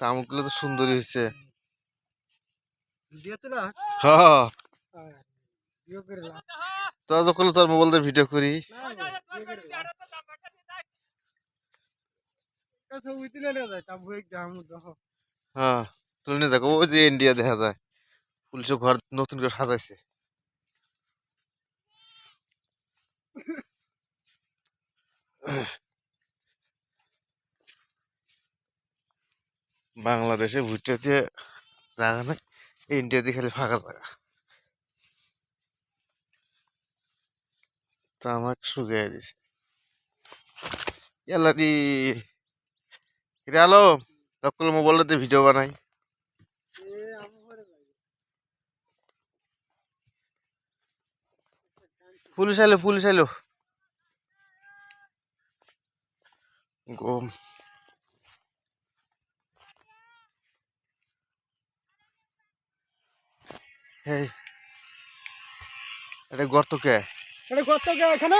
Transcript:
তামুকগুলো তো সুন্দরই হয়েছে। হ্যাঁ তো যখন তোর মোবাইল দিয়ে ভিডিও করি। হ্যাঁ তুলে নিয়ে ওই যে ইন্ডিয়া দেখা যায়। পুলিশ ঘর নতুন করে সাজাইছে। বাংলাদেশে ভুট্টা দিয়ে জায়গা নাই ইন্ডিয়াতে খালি ফাঁকা জায়গা। তা আমাকে শুকিয়ে দিছে। এলা দি। রে আলো তখন মোবাইলটাতে ভিডিও বানাই। পুলিশ আইলো পুলিশ আইলো গম। এই এটা গর্ত কে? এটা গর্ত কে এখানে?